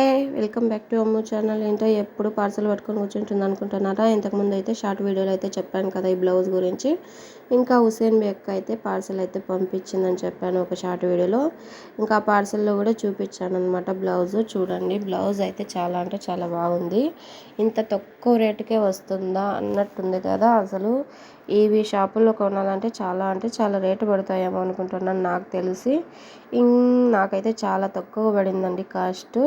Hi welcome back to Ammu channel. ఏంటో ఎప్పుడు parcel పట్టుకొని కూర్చుంటుంది అనుకుంటున్నారా? ఇంతకుముందు అయితే షార్ట్ వీడియోలో అయితే చెప్పాను కదా ఈ బ్లౌజ్ గురించి. ఇంకా హుసేన్ బేక్ అయితే పార్సల్ అయితే పంపించిందని చెప్పాను ఒక షార్ట్ వీడియోలో. ఇంకా ఆ పార్సల్లో కూడా చూపించాను అనమాట బ్లౌజ్. చూడండి బ్లౌజ్ అయితే చాలా అంటే చాలా బాగుంది. ఇంత తక్కువ రేటుకే వస్తుందా అన్నట్టుంది కదా అసలు. ఇవి షాపుల్లో కొనాలంటే చాలా అంటే చాలా రేటు పడతాయేమో అనుకుంటున్నాను నాకు తెలిసి. నాకైతే చాలా తక్కువ పడిందండి కాస్ట్.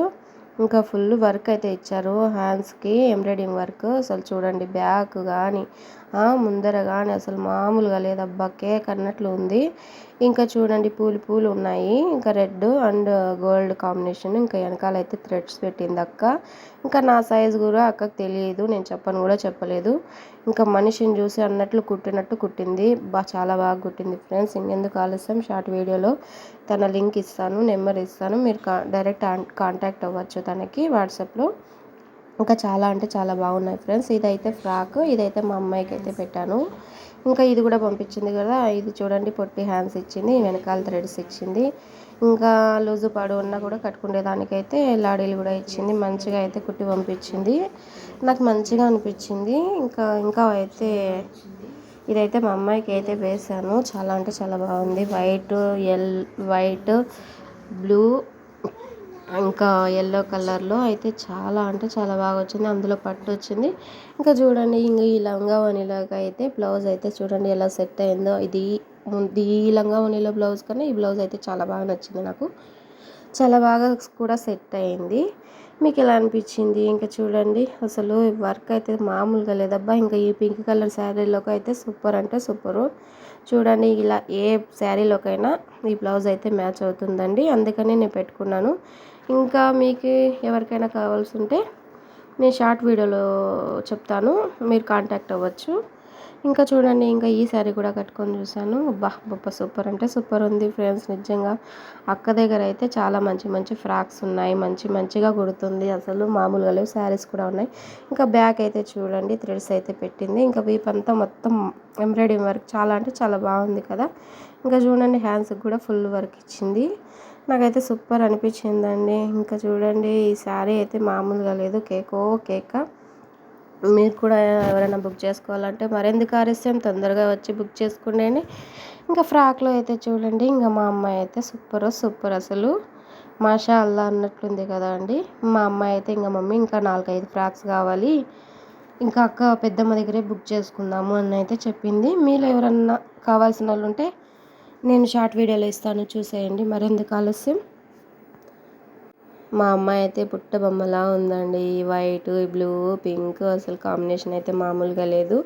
ఇంకా ఫుల్ వర్క్ అయితే ఇచ్చారు. హ్యాండ్స్కి ఎంబ్రాయిడింగ్ వర్క్ అసలు చూడండి బ్యాక్ కానీ ముందర కానీ అసలు మామూలుగా లేదబ్బా కేక్ అన్నట్లు ఉంది. ఇంకా చూడండి పూలు పూలు ఉన్నాయి. ఇంకా రెడ్ అండ్ గోల్డ్ కాంబినేషన్. ఇంకా వెనకాల అయితే థ్రెడ్స్ పెట్టింది అక్క. ఇంకా నా సైజ్ కూడా అక్కకు తెలియదు నేను చెప్పను కూడా చెప్పలేదు. ఇంకా మనిషిని చూసి అన్నట్లు కుట్టినట్టు కుట్టింది. బా చాలా బాగా కుట్టింది ఫ్రెండ్స్. ఇంకెందుకు ఆలస్యం? షార్ట్ వీడియోలో తన లింక్ ఇస్తాను నెంబర్ ఇస్తాను. మీరు డైరెక్ట్ కాంటాక్ట్ అవ్వచ్చు తనకి వాట్సాప్లో. ఇంకా చాలా అంటే చాలా బాగున్నాయి ఫ్రెండ్స్. ఇదైతే ఫ్రాక్ ఇదైతే మా అమ్మాయికి అయితే పెట్టాను. ఇంకా ఇది కూడా పంపించింది కదా ఇది చూడండి పొట్టి హ్యాండ్స్ ఇచ్చింది వెనకాల థ్రెడ్స్ ఇచ్చింది. ఇంకా లూజు పాడు ఉన్నా కూడా కట్టుకునేదానికైతే లాడీలు కూడా ఇచ్చింది మంచిగా అయితే కుట్టి పంపించింది. నాకు మంచిగా అనిపించింది. ఇంకా ఇంకా అయితే ఇదైతే మా అమ్మాయికి అయితే వేసాను చాలా అంటే చాలా బాగుంది. వైట్ ఎల్ వైట్ బ్లూ ఇంకా ఎల్లో కలర్లో అయితే చాలా అంటే చాలా బాగా వచ్చింది. అందులో పట్టు వచ్చింది. ఇంకా చూడండి ఇంకా ఈ లంగా వనిలాగా అయితే బ్లౌజ్ అయితే చూడండి ఎలా సెట్ అయిందో. ఇది ఈ లంగా వనిలో బ్లౌజ్ కన్నా ఈ బ్లౌజ్ అయితే చాలా బాగా నచ్చింది నాకు. చాలా బాగా కూడా సెట్ అయింది. మీకు ఎలా అనిపించింది? ఇంకా చూడండి అసలు వర్క్ అయితే మామూలుగా లేదబ్బా ఇంకా ఈ పింక్ కలర్ శారీలోకి అయితే సూపర్ అంటే సూపరు. చూడండి ఇలా ఏ శారీలోకైనా ఈ బ్లౌజ్ అయితే మ్యాచ్ అవుతుందండి. అందుకని నేను పెట్టుకున్నాను. ఇంకా మీకు ఎవరికైనా కావాల్సి ఉంటే నేను షార్ట్ వీడియోలో చెప్తాను. మీరు కాంటాక్ట్ అవ్వచ్చు. ఇంకా చూడండి ఇంకా ఈ శారీ కూడా కట్టుకొని చూశాను. బా బొప్ప సూపర్ అంటే సూపర్ ఉంది ఫ్రెండ్స్ నిజంగా. అక్క దగ్గర అయితే చాలా మంచి మంచి ఫ్రాక్స్ ఉన్నాయి మంచి మంచిగా కుడుతుంది. అసలు మామూలుగా లేవు శారీస్ కూడా ఉన్నాయి. ఇంకా బ్యాక్ అయితే చూడండి థ్రెడ్స్ అయితే పెట్టింది. ఇంకా వీప్ అంతా మొత్తం ఎంబ్రాయిడింగ్ వర్క్ చాలా అంటే చాలా బాగుంది కదా. ఇంకా చూడండి హ్యాండ్స్కి కూడా ఫుల్ వర్క్ ఇచ్చింది. నాకైతే సూపర్ అనిపించిందండి. ఇంకా చూడండి ఈ శారీ అయితే మామూలుగా లేదు కేకో కేక. మీరు కూడా ఎవరైనా బుక్ చేసుకోవాలంటే మరెందుకు ఆలస్యం? తొందరగా వచ్చి బుక్ చేసుకోండి ఇంకా ఫ్రాక్లో అయితే చూడండి ఇంకా మా అమ్మాయి అయితే సూపర్ సూపర్ అసలు. మాషా అల్లా అన్నట్లుంది కదా అండి. మా అమ్మాయి అయితే ఇంకా మమ్మీ ఇంకా నాలుగైదు ఫ్రాక్స్ కావాలి. ఇంకా అక్క పెద్దమ్మ దగ్గరే బుక్ చేసుకుందాము అని అయితే చెప్పింది. మీరు ఎవరన్నా కావాల్సిన వాళ్ళు ఉంటే నేను షార్ట్ వీడియోలో ఇస్తాను చూసేయండి. మరెందుకు ఆలస్యం? మా అమ్మాయి అయితే పుట్ట బొమ్మలా ఉందండి. వైట్ బ్లూ పింక్ అసలు కాంబినేషన్ అయితే మామూలుగా లేదు.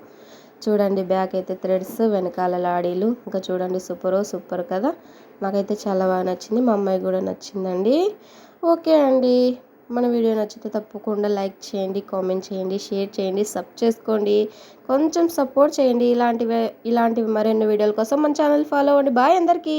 చూడండి బ్యాక్ అయితే థ్రెడ్స్ వెనకాల లాడీలు. ఇంకా చూడండి సూపర్ సూపర్ కదా. నాకైతే చాలా బాగా నచ్చింది. మా అమ్మాయి కూడా నచ్చిందండి. ఓకే అండి. మన వీడియో నచ్చితే తప్పకుండా లైక్ చేయండి కామెంట్ చేయండి షేర్ చేయండి సబ్ చేసుకోండి. కొంచెం సపోర్ట్ చేయండి. ఇలాంటివి ఇలాంటివి మరెన్నో వీడియోల కోసం మన ఛానల్ ఫాలో అవ్వండి. బాయ్ అందరికీ.